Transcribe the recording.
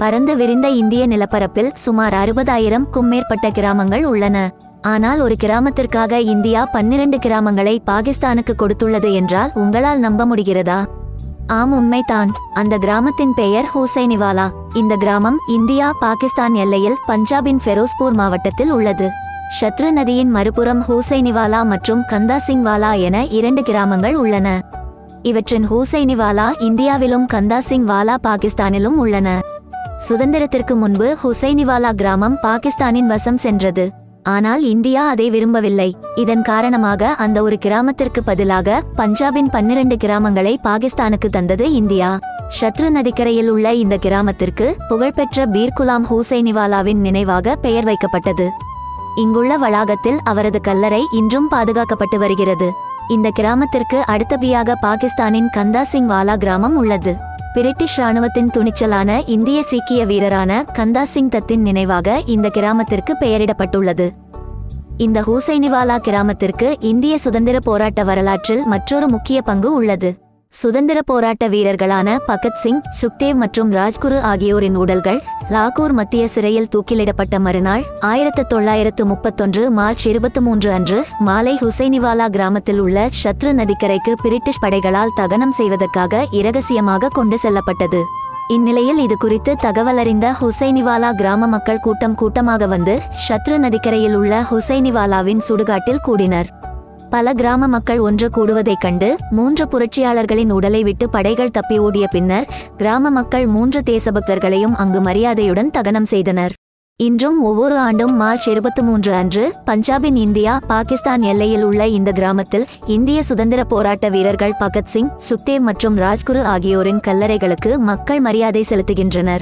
பரந்து விரிந்த இந்திய நிலப்பரப்பில் சுமார் அறுபதாயிரம்க்கும் மேற்பட்ட கிராமங்கள் உள்ளன. ஆனால் ஒரு கிராமத்திற்காக இந்தியா பன்னிரண்டு கிராமங்களை பாகிஸ்தானுக்கு கொடுத்துள்ளது என்றால் உங்களால் நம்ப முடிகிறதா? ஆம் உண்மைதான். அந்த கிராமத்தின் பெயர் ஹூசைனிவாலா. இந்த கிராமம் இந்தியா பாகிஸ்தான் எல்லையில் பஞ்சாபின் ஃபெரோஸ்பூர் மாவட்டத்தில் உள்ளது. ஷத்ரு நதியின் மறுபுறம் ஹூசைனிவாலா மற்றும் கந்தாசிங்வாலா என இரண்டு கிராமங்கள் உள்ளன. இவற்றின் ஹூசைனிவாலா இந்தியாவிலும் கந்தாசிங் வாலா பாகிஸ்தானிலும் உள்ளன. சுதந்திரத்திற்கு முன்பு ஹுசைனிவாலா கிராமம் பாகிஸ்தானின் வசம் சென்றது. ஆனால் இந்தியா அதை விரும்பவில்லை. இதன் காரணமாக அந்த ஒரு கிராமத்திற்கு பதிலாக பஞ்சாபின் பன்னிரண்டு கிராமங்களை பாகிஸ்தானுக்கு தந்தது இந்தியா. ஷத்ரு நதிக்கரையில் உள்ள இந்த கிராமத்திற்கு புகழ்பெற்ற பீர்குலாம் ஹூசைனிவாலாவின் நினைவாக பெயர் வைக்கப்பட்டது. இங்குள்ள வளாகத்தில் அவரது கல்லறை இன்றும் பாதுகாக்கப்பட்டு வருகிறது. இந்த கிராமத்திற்கு அடுத்தபடியாக பாகிஸ்தானின் கந்தா சிங் வாலா கிராமம் உள்ளது. பிரிட்டிஷ் ராணுவத்தின் துணிச்சலான இந்திய சீக்கிய வீரரான கந்தா சிங் தத்தின் நினைவாக இந்த கிராமத்திற்கு பெயரிடப்பட்டுள்ளது. இந்த ஹூசைனிவாலா கிராமத்திற்கு இந்திய சுதந்திர போராட்ட வரலாற்றில் மற்றொரு முக்கிய பங்கு உள்ளது. சுதந்திர போராட்ட வீரர்களான பகத்சிங் சுக்தேவ் மற்றும் ராஜ்குரு ஆகியோரின் உடல்கள் லாகூர் மத்திய சிறையில் தூக்கிலிடப்பட்ட மறுநாள் ஆயிரத்து தொள்ளாயிரத்து முப்பத்தொன்று மார்ச் இருபத்தி மூன்று அன்று மாலை ஹுசைனிவாலா கிராமத்தில் உள்ள ஷத்ரு நதிக்கரைக்கு பிரிட்டிஷ் படைகளால் தகனம் செய்வதற்காக இரகசியமாக கொண்டு செல்லப்பட்டது. இந்நிலையில் இது குறித்து தகவலறிந்த ஹுசைனிவாலா கிராம மக்கள் கூட்டம் கூட்டமாக வந்து ஷத்ரு நதிக்கரையில் உள்ள ஹுசைனிவாலாவின் சுடுகாட்டில் கூடினர். பல கிராம மக்கள் ஒன்று கூடுவதைக் கண்டு மூன்று புரட்சியாளர்களின் உடலை விட்டு படைகள் தப்பி ஓடிய பின்னர் கிராம மக்கள் மூன்று தேசபக்தர்களையும் அங்கு மரியாதையுடன் தகனம் செய்தனர். இன்றும் ஒவ்வொரு ஆண்டும் மார்ச் இருபத்தி மூன்று அன்று பஞ்சாபின் இந்தியா பாகிஸ்தான் எல்லையில் உள்ள இந்த கிராமத்தில் இந்திய சுதந்திர போராட்ட வீரர்கள் பகத்சிங் சுக்தேவ் மற்றும் ராஜ்குரு ஆகியோரின் கல்லறைகளுக்கு மக்கள் மரியாதை செலுத்துகின்றனர்.